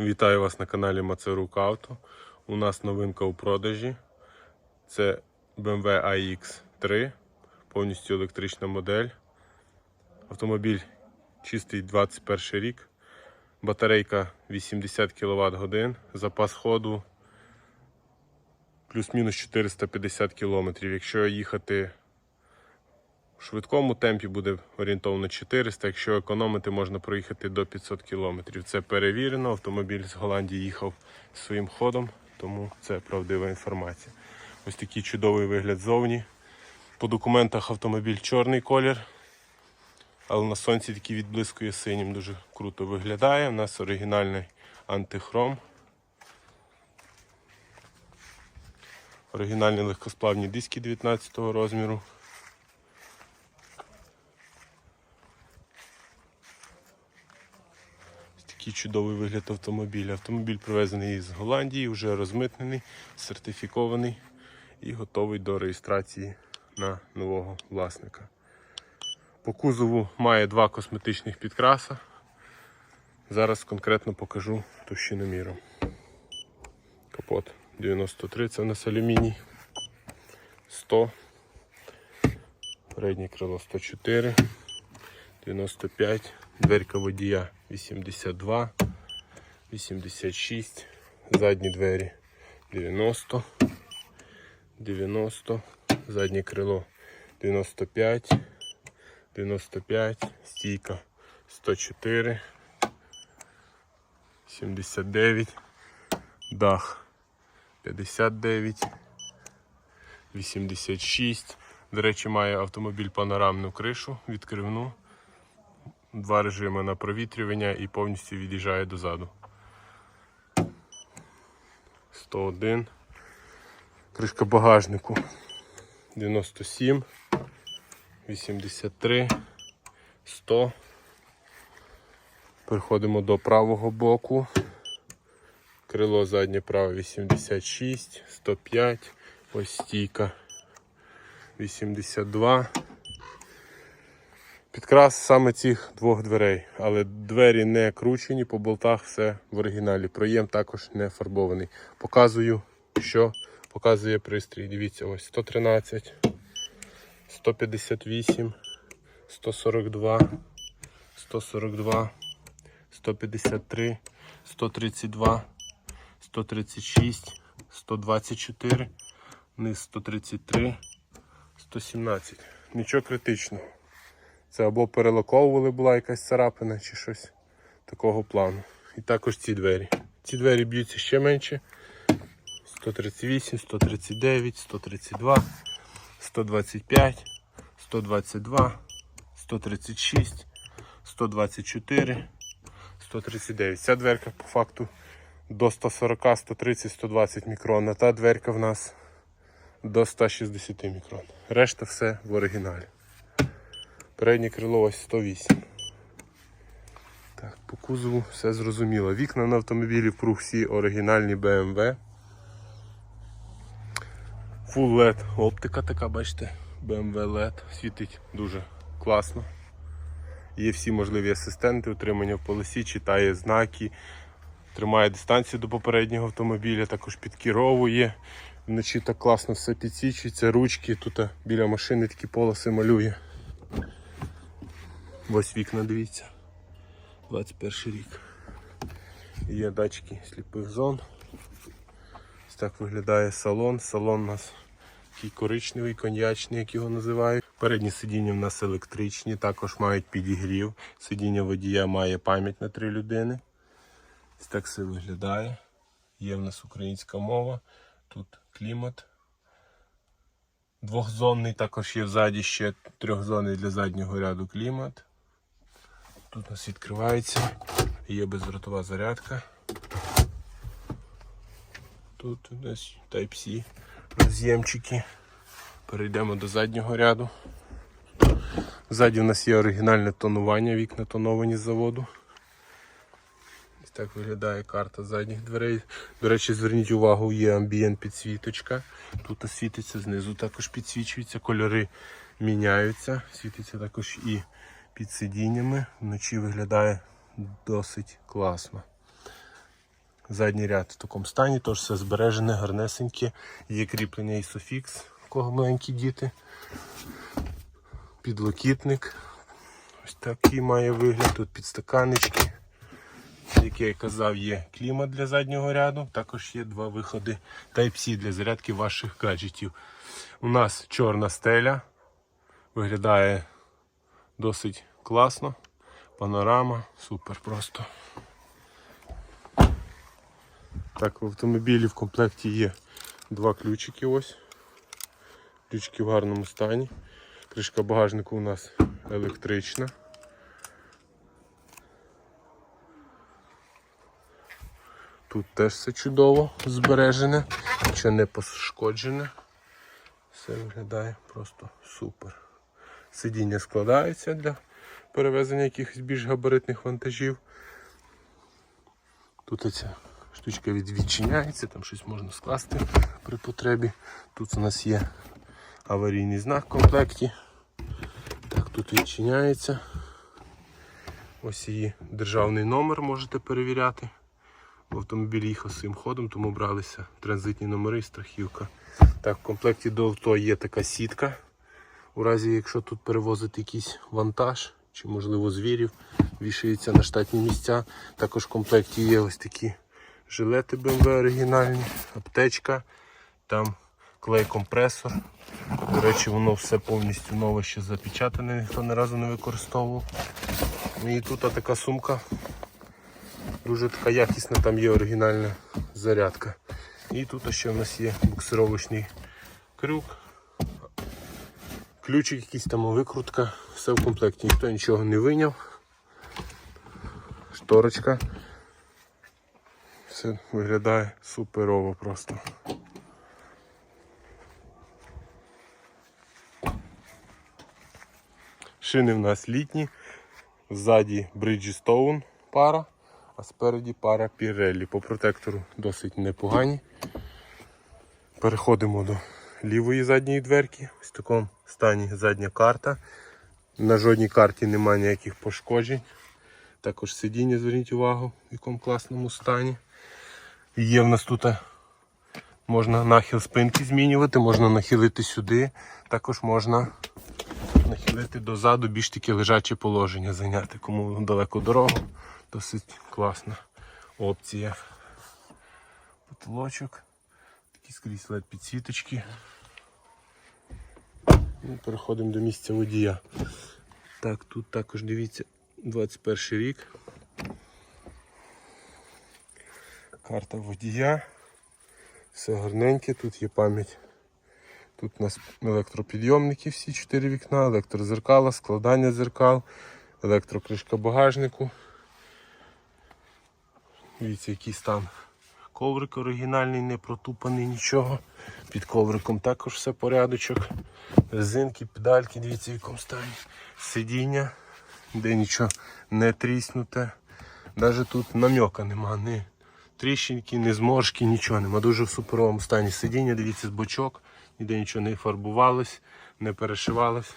Вітаю вас на каналі Мацерук Авто. У нас новинка у продажі. Це BMW iX3, повністю електрична модель. Автомобіль чистий 21 рік. Батарейка 80 кВт годин. Запас ходу плюс-мінус 450 км. Якщо їхати в швидкому темпі буде орієнтовно 400, якщо економити, можна проїхати до 500 км. Це перевірено. Автомобіль з Голландії їхав своїм ходом, тому це правдива інформація. Ось такий чудовий вигляд ззовні. По документах автомобіль чорний колір, але на сонці такий відблискує синім, дуже круто виглядає. У нас оригінальний антихром. Оригінальні легкосплавні диски 19 розміру. Такий чудовий вигляд автомобіля. Автомобіль привезений із Голландії, вже розмитнений, сертифікований і готовий до реєстрації на нового власника. По кузову має два косметичних підкраса. Зараз конкретно покажу товщиноміром. Капот 93, це у нас алюміній. 100. Переднє крило 104. 95, дверка водія 82, 86, задні двері 90, 90, заднє крило 95, 95, стійка 104, 79, дах 59, 86. До речі, має автомобіль панорамну кришу, відкривну два режими на провітрювання і повністю від'їжджає дозаду. 101. Кришка багажнику 97, 83, 100. Переходимо до правого боку. Крило заднє праве 86, 105, ось стійка 82. Підкрас саме цих двох дверей, але двері не кручені, по болтах все в оригіналі. Проєм також не фарбований. Показую, що показує пристрій. Дивіться, ось 113, 158, 142, 142, 153, 132, 136, 124, низ 133, 117. Нічого критичного. Це або перелаковували була якась царапина чи щось такого плану. І також ці двері. Ці двері б'ються ще менше. 138, 139, 132, 125, 122, 136, 124, 139. Ця дверка по факту до 140, 130, 120 мікрон. А та дверка в нас до 160 мікрон. Решта все в оригіналі. Переднє крило ось 108. Так, по кузову все зрозуміло. Вікна на автомобілі вкруг всі оригінальні BMW. Full LED оптика така, бачите, BMW LED. Світить дуже класно. Є всі можливі асистенти, утримання в полосі, читає знаки, тримає дистанцію до попереднього автомобіля, також підкеровує. Вночі так класно все підсічується, ручки, тут біля машини такі полоси малює. Ось вікна, дивіться. 21 рік. Є датчики сліпих зон. Ось так виглядає салон. Салон у нас такий коричневий, коньячний, як його називають. Передні сидіння в нас електричні, також мають підігрів. Сидіння водія має пам'ять на три людини. Ось так все виглядає. Є в нас українська мова. Тут клімат. Двохзонний, також є взаді ще трьохзонний для заднього ряду клімат. Тут у нас відкривається, є бездротова зарядка. Тут у нас Type-C роз'ємчики. Перейдемо до заднього ряду. Ззаді у нас є оригінальне тонування, вікна тоновані з заводу. Ось так виглядає карта задніх дверей. До речі, зверніть увагу, є амбієнт підсвіточка. Тут світиться, знизу також підсвічується, кольори міняються. Світиться також і під сидіннями. Вночі виглядає досить класно. Задній ряд в такому стані, тож все збережене, гарнесеньке. Є кріплення Isofix, у кого маленькі діти. Підлокітник. Ось такий має вигляд. Тут підстаканнички. Як я і казав, є клімат для заднього ряду. Також є два виходи Type-C для зарядки ваших гаджетів. У нас чорна стеля. Виглядає досить класно. Панорама, супер просто. Так, в автомобілі в комплекті є два ключики ось. Ключики в гарному стані. Кришка багажнику у нас електрична. Тут теж все чудово збережене, нічого не пошкоджене. Все виглядає просто супер. Сидіння складаються для перевезення якихось більш габаритних вантажів. Тут ця штучка відчиняється, там щось можна скласти при потребі. Тут у нас є аварійний знак в комплекті. Так, тут відчиняється. Ось її державний номер можете перевіряти. В автомобілі їхав своїм ходом, тому бралися транзитні номери і страхівка. Так, в комплекті до авто є така сітка. У разі, якщо тут перевозити якийсь вантаж чи, можливо, звірів, вішається на штатні місця. Також в комплекті є ось такі жилети BMW оригінальні, аптечка, там клей-компресор. До речі, воно все повністю нове ще запечатане, ніхто ні разу не використовував. І тут така сумка. Дуже така якісна, там є оригінальна зарядка. І тут ще в нас є буксировочний крюк. Ключик якийсь там викрутка, все в комплекті, ніхто нічого не виняв. Шторочка. Все виглядає суперово просто. Шини в нас літні, ззаді Bridgestone пара, а спереді пара Pirelli. По протектору досить непогані. Переходимо до лівої задньої дверки. Ось такому стані задня карта. На жодній карті немає ніяких пошкоджень. Також сидіння, зверніть увагу, в якому класному стані. Є в нас тут можна нахил спинки змінювати, можна нахилити сюди, також можна нахилити дозаду, більш таке лежаче положення зайняти. Кому далеко дорогу, досить класна опція. Потолочок, такі скрізь led підсвіточки. І переходимо до місця водія. Так, тут також дивіться 21 рік. Карта водія. Все гарненьке, тут є пам'ять. Тут у нас електропідйомники всі 4 вікна, електрозеркала, складання дзеркал, електрокришка багажнику. Дивіться, який стан. Коврик оригінальний, не протупаний нічого. Під ковриком також все порядочок. Резинки, педальки, дивіться в якому стані. Сидіння, де нічого не тріснуте. Навіть тут намьока нема, ні тріщинки, ні зморшки, нічого нема. Дуже в суперовому стані сидіння, дивіться з бочок, ніде нічого не фарбувалось, не перешивалось.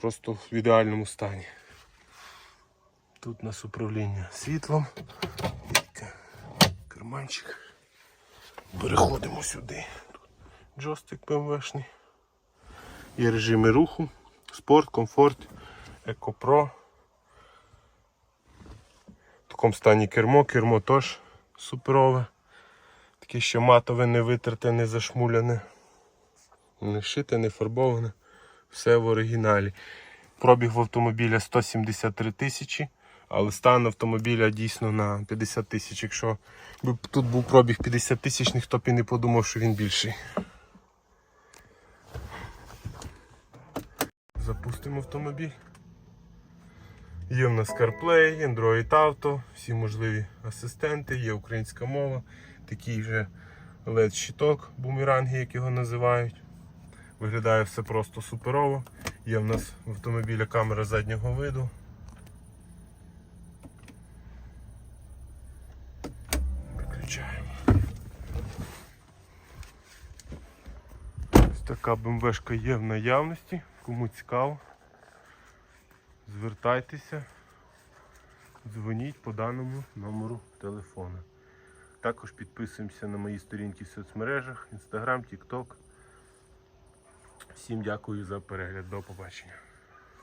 Просто в ідеальному стані. Тут у нас управління світлом. Є Карманчик. Переходимо сюди. Джойстик БМВшний. Є режими руху, спорт, комфорт, екопро. В такому стані кермо, кермо теж суперове. Таке ще матове, не витерте, не зашмуляне. Не шите, не фарбоване. Все в оригіналі. Пробіг в автомобіля 173 тисячі, але стан автомобіля дійсно на 50 тисяч. Якщо б тут був пробіг 50 тисяч, ніхто б і не подумав, що він більший. Запустимо автомобіль. Є в нас CarPlay, Android Auto, всі можливі асистенти, є українська мова, такий же LED-щиток, бумеранги, як його називають. Виглядає все просто суперово. Є в нас в автомобіля камера заднього виду. Ось така БМВшка є в наявності, кому цікаво. Звертайтеся, дзвоніть по даному номеру телефона. Також підписуємося на мої сторінки в соцмережах, Instagram, TikTok. Всім дякую за перегляд. До побачення.